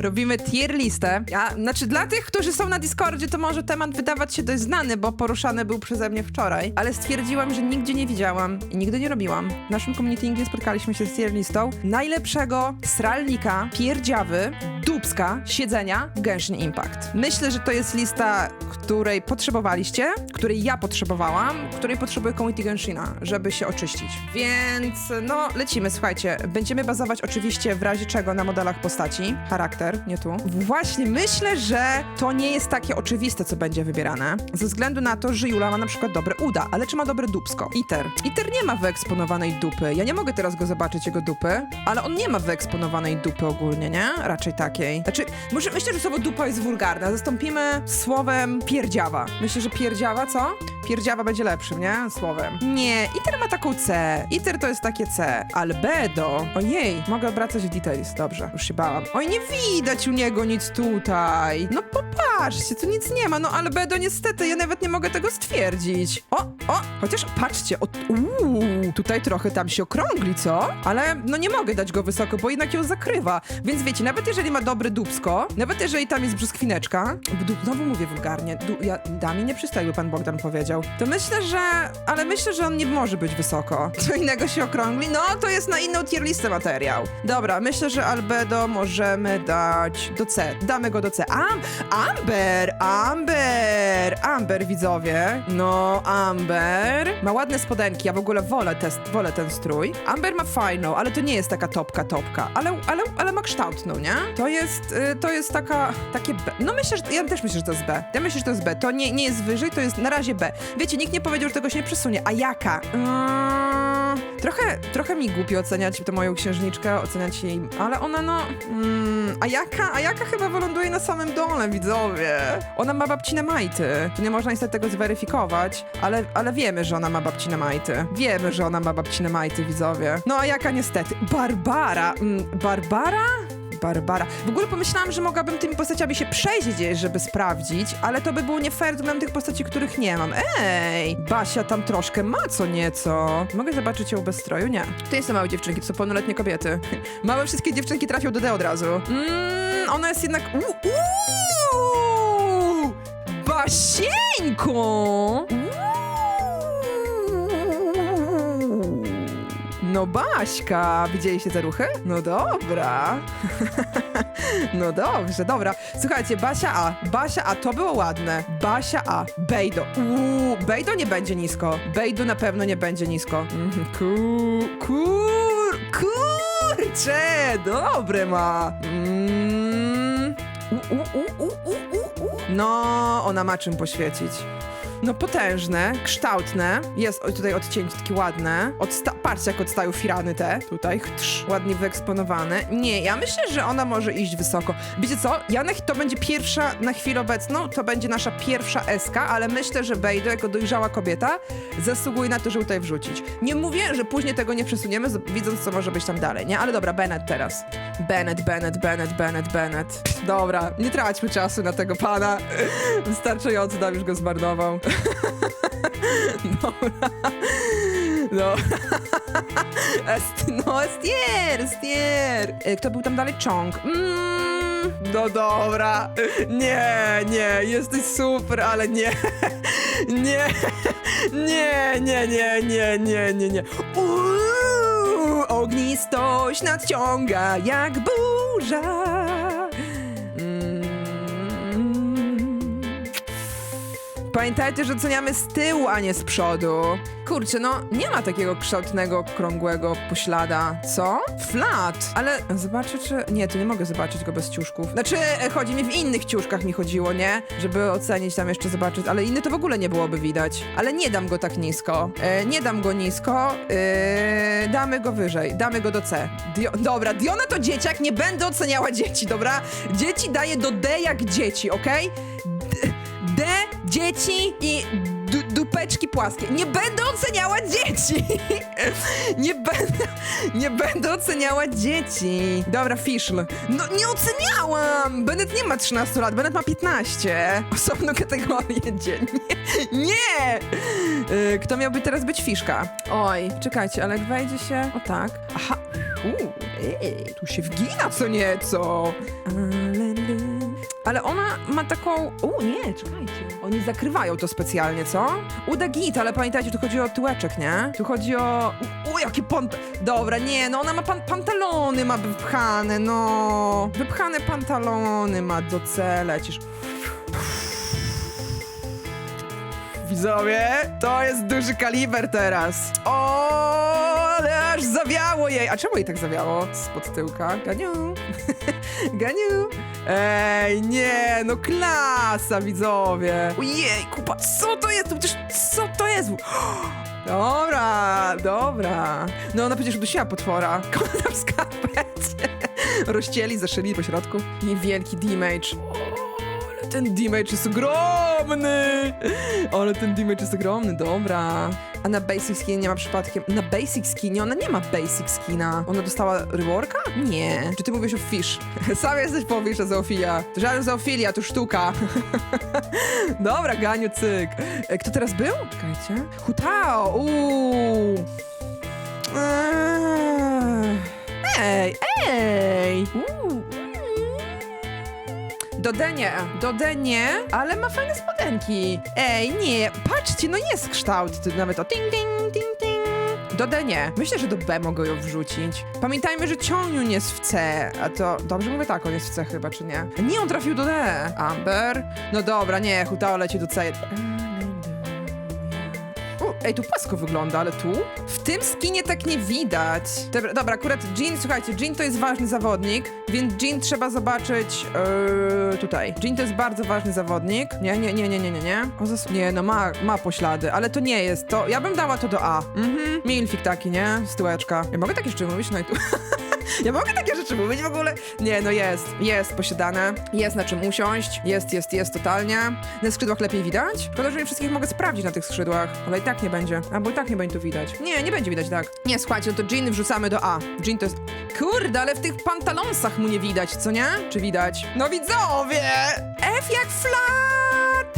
robimy tier listę. Ja, znaczy dla tych, którzy są na Discordzie, to może temat wydawać się dość znany, bo poruszany był przeze mnie wczoraj, ale stwierdziłam, że nigdzie nie widziałam i nigdy nie robiłam. W naszym community spotkaliśmy się z tier listą najlepszego sralnika, pierdziawy, dubska, siedzenia Genshin Impact. Myślę, że to jest lista, której potrzebowaliście, której ja potrzebowałam, której potrzebuje community Genshina, żeby się oczyścić. Więc no, lecimy, słuchajcie. Będziemy bazować oczywiście w razie czego na modelach postaci. Charakter, nie tu. Właśnie myślę, że to nie jest takie oczywiste, co będzie wybierane. Ze względu na to, że Jula ma na przykład dobre uda, ale czy ma dobre dupsko? Iter. Iter nie ma wyeksponowanej dupy. Ja nie mogę teraz go zobaczyć, jego dupy, ale on nie ma wyeksponowanej dupy ogólnie, nie? Raczej takiej. Znaczy, może, myślę, że słowo dupa jest wulgarne. Zastąpimy słowem pierdziawa. Myślę, że pierdziawa, co? Pierdziawa będzie lepszym, nie? Słowem. Nie, Iter ma taką C. Iter to jest takie C. Albedo. Ojej, mogę obracać w details. Dobrze, już się bałam. Oj, nie widać u niego nic tutaj. No popatrzcie, tu nic nie ma. No albedo niestety, ja nawet nie mogę tego stwierdzić. O, o, chociaż patrzcie, o, uuu, tutaj trochę tam się okrągli, co? Ale no nie mogę dać go wysoko, bo jednak ją zakrywa. Więc wiecie, nawet jeżeli ma dobre dubsko, nawet jeżeli tam jest brzoskwineczka, du, znowu mówię wulgarnie, du, ja, damie nie przystoi, pan Bogdan powiedział, to myślę, że, ale myślę, że on nie może być wysoko. Co innego się okrągli? No, to jest na inną tier listę materiał. Dobra, myślę, że albedo możemy dać do C. Damy go do C. Am, Amber, Amber, Amber, widzowie. No, Amber. Ma ładne spodenki, ja w ogóle wolę, test, wolę ten strój. Amber ma fajną, ale to nie jest taka topka, topka. Ale, ale, ale ma kształtną, nie? To jest, y, to jest taka, takie B. No myślę, że, ja też myślę, że to jest B. Ja myślę, że to jest B. To nie, nie jest wyżej, to jest na razie B. Wiecie, nikt nie powiedział, że tego się nie przesunie. A jaka? Mm, trochę, trochę mi głupio oceniać tę moją księżniczkę, oceniać jej, ale ona no... Mm, a jaka? A jaka chyba wyląduje na samym dole, widzowie? Ona ma babcine majty. Tu nie można niestety tego zweryfikować, ale, ale wiemy, że ona ma babcine majty. Wiemy, że ona ma babcine majty, widzowie. No a jaka niestety? Barbara. Mm, Barbara? Barbara. W ogóle pomyślałam, że mogłabym tymi postaciami się przejść gdzieś, żeby sprawdzić, ale to by było nie fair względem tych postaci, których nie mam. Ej! Basia tam troszkę ma co nieco. Mogę zobaczyć ją bez stroju? Nie. To nie są małe dziewczynki, to są pełnoletnie kobiety. Małe wszystkie dziewczynki trafią do D od razu. Mmm, ona jest jednak... Uuu! Basieńko! No Baśka, widzieliście te ruchy? No dobra. no dobrze, dobra. Słuchajcie, Basia A. Basia A, to było ładne. Basia A. Bejdo. Uuu, Bejdo nie będzie nisko. Bejdu na pewno nie będzie nisko. Mhm, Kur, kur, kurcze, dobre ma. Mm. U, u, u, u, u, u. No, ona ma czym poświecić. No potężne, kształtne. Jest tutaj odcięcie takie ładne. Odsta- patrzcie, jak odstają firany te. Tutaj trz, ładnie wyeksponowane. Nie, ja myślę, że ona może iść wysoko. Wiecie co? Janek to będzie pierwsza na chwilę obecną, to będzie nasza pierwsza SK, ale myślę, że Bejdo jako dojrzała kobieta zasługuje na to, żeby tutaj wrzucić. Nie mówię, że później tego nie przesuniemy, widząc co może być tam dalej, nie? Ale dobra, Bennett teraz. Bennett, Bennett, Bennett, Bennett, Bennett. Dobra, nie traćmy czasu na tego pana. Wystarczająco nam już go zmarnował. Dobra. No. Est, no, Estier, Estier. E, Kto był tam dalej? Chong. Mm, no dobra. Nie, nie, jesteś super, ale nie. Nie, nie, nie, nie, nie, nie, nie, nie. Uuu, ognistość nadciąga jak burza. Pamiętajcie, że oceniamy z tyłu, a nie z przodu. Kurczę, no nie ma takiego kształtnego, okrągłego poślada. Co? Flat! Ale zobaczę, czy... Nie, tu nie mogę zobaczyć go bez ciuszków. Znaczy, e, chodzi mi w innych ciuszkach mi chodziło, nie? Żeby ocenić tam jeszcze, zobaczyć. Ale inny to w ogóle nie byłoby widać. Ale nie dam go tak nisko. E, nie dam go nisko. E, damy go wyżej. Damy go do C. Dio dobra, Diona to dzieciak, nie będę oceniała dzieci, dobra? Dzieci daję do D jak dzieci, okej? D, dzieci i du dupeczki płaskie. Nie będę oceniała dzieci! nie będę, nie będę oceniała dzieci. Dobra, Fischl. No nie oceniałam! Bennett nie ma 13 lat, Bennett ma 15. Osobną kategorię dzień. Nie! nie! Y, Kto miałby teraz być Fiszka? Oj, czekajcie, ale jak wejdzie się... O tak. Aha. Uu, ej, tu się wgina co nieco. Ale ona ma taką... U, nie, czekajcie. Oni zakrywają to specjalnie, co? Uda git, ale pamiętajcie, tu chodzi o tyłeczek, nie? Tu chodzi o... U, u jakie pant... Dobra, nie, no ona ma pan pantalony, ma wypchane, no. Wypchane pantalony ma do C, lecisz. Widzowie, to jest duży kaliber teraz. O, ale aż zawiało jej. A czemu jej tak zawiało? Spod tyłka. Ganiu. Ganiu. Ej, nie, no klasa, widzowie. Ojej, kupa, co to jest? Przecież co to jest? Dobra, dobra. No ona przecież udusiła potwora. Kona w skarpecie. Rozcięli, zaszyli po środku. I wielki damage. Ale ten damage jest ogromny! Ale ten damage jest ogromny, dobra. A na basic skin nie ma przypadkiem... Na basic skinie ona nie ma basic skina. Ona dostała reworka? Nie. Czy ty mówisz o fish? Sam jesteś powiesz, zoofilia. To żaden zoofilia, to sztuka. dobra, Ganiu, cyk. E, Kto teraz był? Czekajcie. Hutao, uuu. Eee. Ej, ej! Uuu. Do D nie, do D nie, ale ma fajne spodenki. Ej, nie, patrzcie, no jest kształt, nawet o ting, ting, ting, ting. Do D nie. Myślę, że do B mogę ją wrzucić. Pamiętajmy, że Cioniun jest w C, a to... Dobrze mówię tak, on jest w C chyba, czy nie? Nie, on trafił do D. Amber? No dobra, nie, Hutao leci do C. Ej, tu płasko wygląda, ale tu? W tym skinie tak nie widać. Dobra, dobra akurat Jean, słuchajcie, Jean to jest ważny zawodnik, więc Jean trzeba zobaczyć yy, tutaj. Jean to jest bardzo ważny zawodnik. Nie, nie, nie, nie, nie, nie, nie. O, zas- nie, no ma, ma poślady, ale to nie jest to. Ja bym dała to do A. Mhm. Milfik taki, nie? Styłeczka. Ja mogę takie rzeczy mówić? No i tu... Ja mogę takie rzeczy mówić w ogóle? Nie, no jest. Jest posiadane. Jest na czym usiąść. Jest, jest, jest totalnie. Na skrzydłach lepiej widać? Szkoda, że nie wszystkich mogę sprawdzić na tych skrzydłach. Ale i tak nie będzie. Albo i tak nie będzie tu widać. Nie, nie będzie widać tak. Nie, słuchajcie, no to Jean wrzucamy do A. Jean to jest... Kurde, ale w tych pantalonsach mu nie widać, co nie? Czy widać? No widzowie! F jak flat!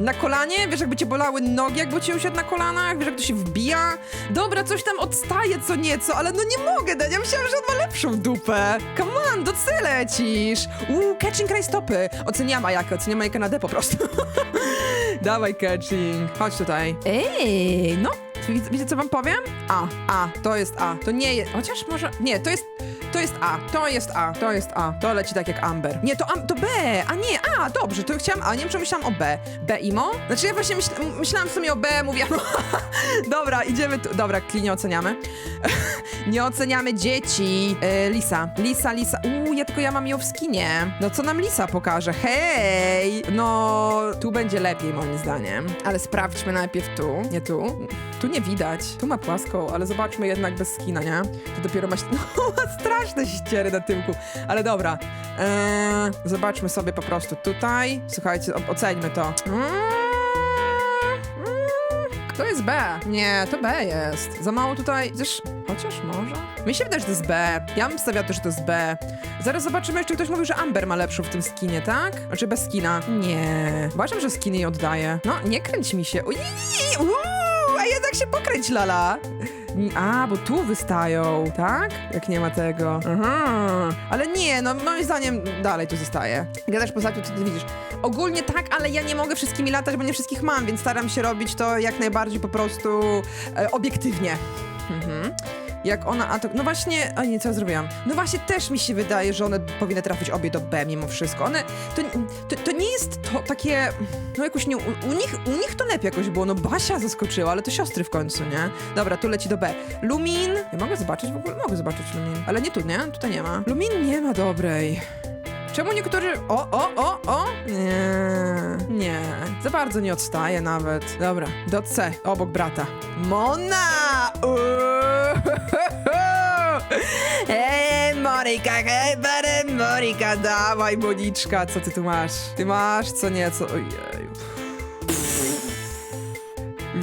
Na kolanie? Wiesz, jakby cię bolały nogi, jakby cię usiadł na kolanach? Wiesz, jak to się wbija? Dobra, coś tam odstaje co nieco, ale no nie mogę dać. Ja myślałam, że on ma lepszą dupę. Come on, do C lecisz. Uuu, catching kraj stopy. Oceniam Ajakę, oceniam Ajakę na D po prostu. Dawaj catching. Chodź tutaj. Ej, no. Wiecie, co wam powiem? A, A, to jest A. To nie jest... Chociaż może... Nie, to jest... To jest A, to jest A, to jest A. To leci tak jak Amber. Nie, to, am, to B, a nie, A, dobrze, to chciałam A, nie wiem, myślałam o B. B imo? Znaczy ja właśnie myśl, myślałam w sumie o B, mówiłam... Dobra, idziemy tu. Dobra, Kli, nie oceniamy. nie oceniamy dzieci. E, Lisa, Lisa, Lisa. Uuu, ja tylko ja mam ją w skinie. No co nam Lisa pokaże? Hej! No, tu będzie lepiej moim zdaniem. Ale sprawdźmy najpierw tu, nie tu. Tu nie widać. Tu ma płaską, ale zobaczmy jednak bez skina, nie? Tu dopiero ma... No, ma straszne ściery na tyłku. Ale dobra. Eee, zobaczmy sobie po prostu tutaj. Słuchajcie, oceńmy to. Mm, mm. To jest B. Nie, to B jest. Za mało tutaj. Chociaż, chociaż może? Mi się wydaje, że to jest B. Ja bym stawiała to, że to jest B. Zaraz zobaczymy, jeszcze ktoś mówił, że Amber ma lepszą w tym skinie, tak? Znaczy bez skina. Nie. Uważam, że skiny jej oddaje. No, nie kręć mi się. Uuu, a jednak się pokręć, lala. A, bo tu wystają, tak? Jak nie ma tego. Aha. Ale nie, no moim zdaniem dalej tu zostaje. Gadasz poza tym, co ty widzisz. Ogólnie tak, ale ja nie mogę wszystkimi latać, bo nie wszystkich mam, więc staram się robić to jak najbardziej po prostu e, obiektywnie. Mhm. Jak ona atak... No właśnie... A nie, co zrobiłam? No właśnie też mi się wydaje, że one powinny trafić obie do B mimo wszystko. One... To, to, to nie jest to takie... No jakoś nie... U, u, nich, u nich to lepiej jakoś było. No Basia zaskoczyła, ale to siostry w końcu, nie? Dobra, tu leci do B. Lumin... Ja mogę zobaczyć w ogóle? Mogę zobaczyć Lumin. Ale nie tu, nie? Tutaj nie ma. Lumin nie ma dobrej. Czemu niektórzy... O, o, o, o! Nie, nie. Za bardzo nie odstaje nawet. Dobra, do C, obok brata. Mona! Hej, Monika, hej, bare Monika, dawaj, Moniczka, co ty tu masz? Ty masz co nieco, ojeju.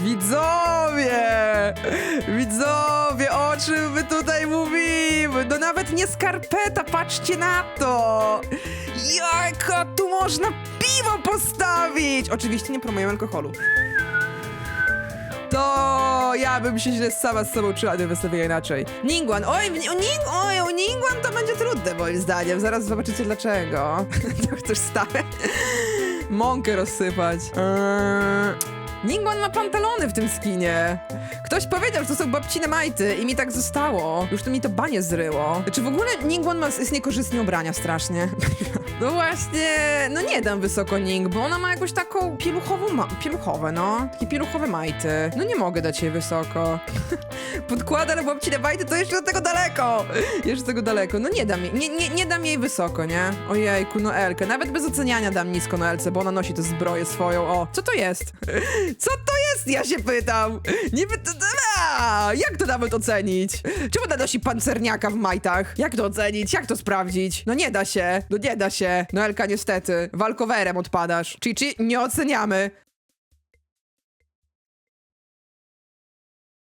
Widzowie! Widzowie, o czym my tutaj mówimy? No nawet nie skarpeta, patrzcie na to! Jaka tu można piwo postawić! Oczywiście nie promuję alkoholu. to ja bym się źle sama z sobą czuła, gdybym wystawiła inaczej. Ningguan, oj, u Ning, oj, u Ningguan to będzie trudne moim zdaniem, zaraz zobaczycie dlaczego. to chcesz stare? Mąkę rozsypać. Eee... Ningguan ma pantalony w tym skinie. Ktoś powiedział, że to są babcine majty i mi tak zostało. Już to mi to banie zryło. Czy w ogóle Ningguan jest niekorzystnie ubrania strasznie? no właśnie, no nie dam wysoko Ning, bo ona ma jakąś taką pieluchową, ma- pieluchowe, no. Takie pieluchowe majty. No nie mogę dać jej wysoko. Podkłada na babcine majty, to jeszcze do tego daleko. Jeszcze do tego daleko. No nie dam jej, nie, nie, nie dam jej wysoko, nie? Ojejku, no Elkę. Nawet bez oceniania dam nisko na Elce, bo ona nosi tę zbroję swoją. O, co to jest? Co to jest, ja się pytam? Niby to... Jak to nawet ocenić? Czemu ona nosi pancerniaka w majtach? Jak to ocenić? Jak to sprawdzić? No nie da się, no nie da się. No Elka, niestety, walkowerem odpadasz. Chichi, nie oceniamy.